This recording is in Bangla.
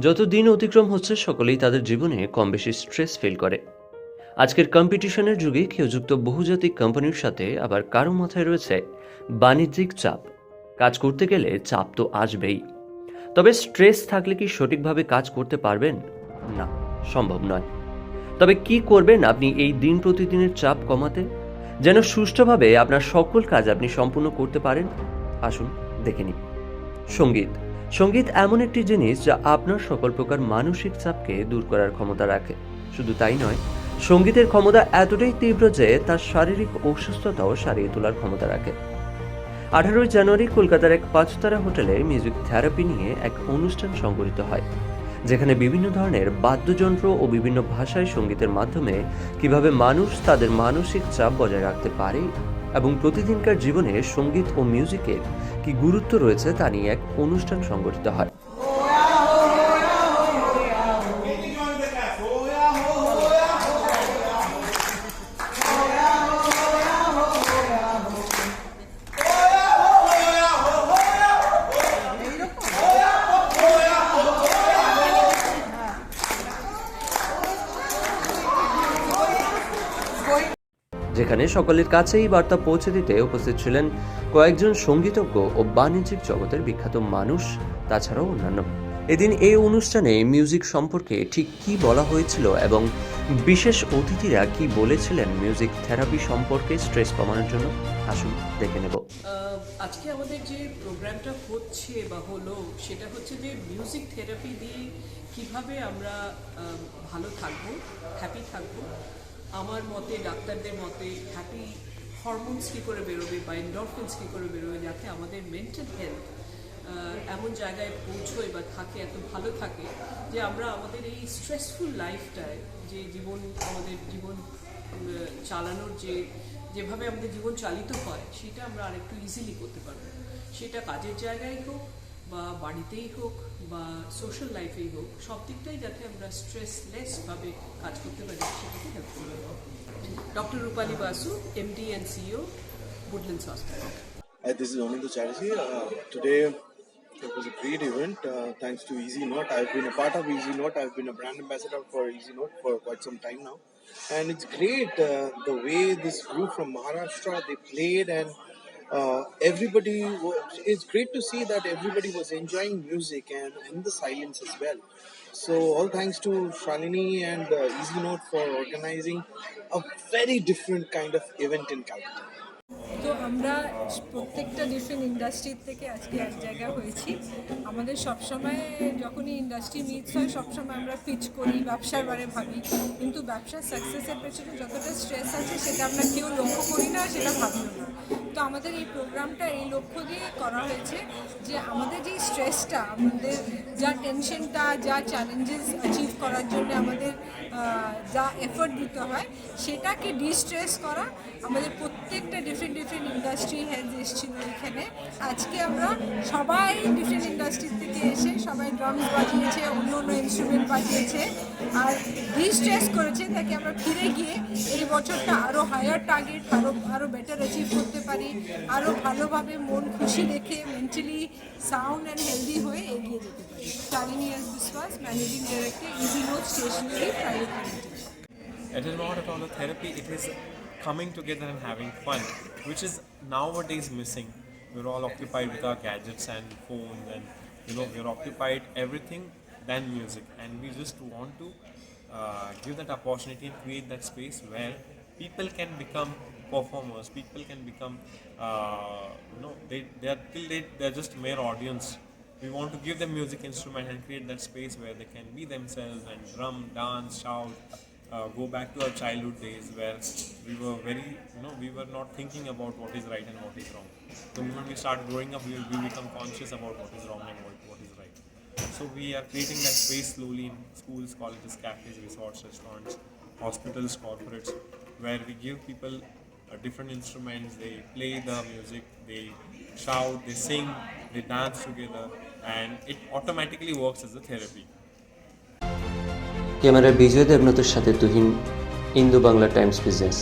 যত দিন অতিক্রম হচ্ছে, সকলেই তাদের জীবনে কম বেশি স্ট্রেস ফিল করে। আজকের কম্পিটিশনের যুগে কেউযুক্ত বহুজাতিক কোম্পানির সাথে আবার কারও মাথায় রয়েছে বাণিজ্যিক চাপ। কাজ করতে গেলে চাপ তো আসবেই। তবে স্ট্রেস থাকলে কি সঠিকভাবে কাজ করতে পারবেন? না, সম্ভব নয়। তবে কি করবেন আপনি এই দিন প্রতিদিনের চাপ কমাতে? যেন সুষ্ঠুভাবে আপনার সকল কাজ আপনি সম্পূর্ণ করতে পারেন। আসুন, দেখে নিন সংগীত। সংগীত এমন একটি জিনিস যা আপনার সকল প্রকার মানসিক চাপকে দূর করার ক্ষমতা রাখে। শুধু তাই নয়, সঙ্গীতের ক্ষমতা এতটাই তীব্র যে তার শারীরিক অসুস্থতাও সারিয়ে তোলার ক্ষমতা রাখে। আঠারোই জানুয়ারি কলকাতার এক পাঁচতারা হোটেলে মিউজিক থেরাপি নিয়ে এক অনুষ্ঠান সংগঠিত হয়, যেখানে বিভিন্ন ধরনের বাদ্যযন্ত্র ও বিভিন্ন ভাষায় সঙ্গীতের মাধ্যমে কীভাবে মানুষ তাদের মানসিক চাপ বজায় রাখতে পারে এবং প্রতিদিনকার জীবনে সংগীত ও মিউজিকের কি গুরুত্ব রয়েছে তা নিয়ে এক অনুষ্ঠান সংগঠিত হয়। যেখানে সকলের কাছেই বার্তা পৌঁছে দিতে উপস্থিত ছিলেন কয়েকজন সঙ্গীতজ্ঞ ও বাণিজ্যিক জগতের বিখ্যাত মানুষ, তাছাড়াও অন্যান্য। এদিন এই অনুষ্ঠানে মিউজিক সম্পর্কে ঠিক কি বলা হয়েছিল এবং বিশেষ অতিথিরা কি বলেছিলেন মিউজিক থেরাপি সম্পর্কে স্ট্রেস কমানোর জন্য? আসুন, দেখে নেব। আজকে আমাদের যে প্রোগ্রামটা হচ্ছে বা হলো, সেটা হচ্ছে যে মিউজিক থেরাপি দিয়ে কীভাবে আমরা ভালো থাকব, হ্যাপি থাকব। আমার মতে, ডাক্তারদের মতে হ্যাপি হরমোনস কী করে বেরোবে বা এন্ডরফিনস কী করে বেরোবে যাতে আমাদের মেন্টাল হেলথ এমন জায়গায় পৌঁছয় বা থাকে, এত ভালো থাকে যে আমরা আমাদের এই স্ট্রেসফুল লাইফটায় যে জীবন, আমাদের জীবন চালানোর যে, যেভাবে আমাদের জীবন চালিত হয়, সেটা আমরা আরেকটু ইজিলি করতে পারব। সেটা কাজের জায়গায় হোক বা বাড়িতেই হোক বা সোশ্যাল লাইফেই হোক সব দিকটাই যাতে আমরা স্ট্রেসলেসভাবে কাজ করতে পারি সেটাকে হেল্প করবে doctor Rupali Basu MD and CEO Woodlands hospital Hi, this is Anand Chatterjee. Uh, today it was a great event. Uh, thanks to Easy Note, I've been a part of Easy Note. I've been a brand ambassador for Easy Note for quite some time now, and it's great uh, the way this group from Maharashtra they played and. uh, everybody was, it's great to see that everybody was enjoying music and in the silence as well. So all thanks to Shalini and uh, Easy Note for organizing a very different kind of event in Calcutta আমরা প্রত্যেকটা ডিফারেন্ট ইন্ডাস্ট্রির থেকে আজকে এক জায়গায় হয়েছি। আমাদের সবসময় যখনই ইন্ডাস্ট্রি মিটস হয়, সবসময় আমরা পিচ করি, ব্যবসার বারে ভাবি। কিন্তু ব্যবসার সাকসেসের পেছনে যতটা স্ট্রেস আছে, সেটা আমরা কেউ লক্ষ্য করি না, সেটা ভাবিও না। তো আমাদের এই প্রোগ্রামটা এই লক্ষ্য দিয়ে করা হয়েছে যে আমাদের যে স্ট্রেসটা আমাদের যা টেনশনটা যা চ্যালেঞ্জেস অ্যাচিভ করার জন্য আমাদের যা এফোর্ট দিতে হয়, সেটাকে ডিস্ট্রেস করা, আমাদের প্রত্যেকটা ডিফারেন্ট ডিফারেন্ট ইন্ডাস্ট্রি হেলথ এসেছিল এখানে। আজকে আমরা সবাই ডিফারেন্ট ইন্ডাস্ট্রি থেকে এসে সবাই ড্রামস বাজিয়েছে অন্য অন্য ইনস্ট্রুমেন্ট বাজিয়েছে আর ডিস্ট্রেস করেছে তাকে আমরা ফিরে গিয়ে এই বছরটা আরও হায়ার টার্গেট আরও আরও বেটার অ্যাচিভ করতে পারি আরও ভালোভাবে মন খুশি রেখে মেন্টালি সাউন্ড অ্যান্ড হেলদি হয়ে এগিয়ে যেতে পারি। Shalini S Biswas managing director easy note stationery private limited It is not all a therapy, it is coming together and having fun, which is nowadays missing. We're all occupied with our gadgets and phones, and you know, we're occupied everything than music, and we just want to uh, give that opportunity and create that space where people can become performers, people can become, uh, you know, they, they are till they, they're just mere audience. We want to give them music instrument and create that space where they can be themselves and drum dance shout uh, go back to our childhood days where we were very you know we were not thinking about what is right and what is wrong. The moment we start growing up we, we become conscious about what is wrong and what, what is right. So we are creating that space slowly in schools colleges cafes resorts restaurants hospitals corporates where we give people uh, different instruments. They play the music they shout they sing they dance together and it automatically works as a therapy ক্যামেরার বিজয় দেবনাথের সাথে Tuhin Indo Bangla Times business.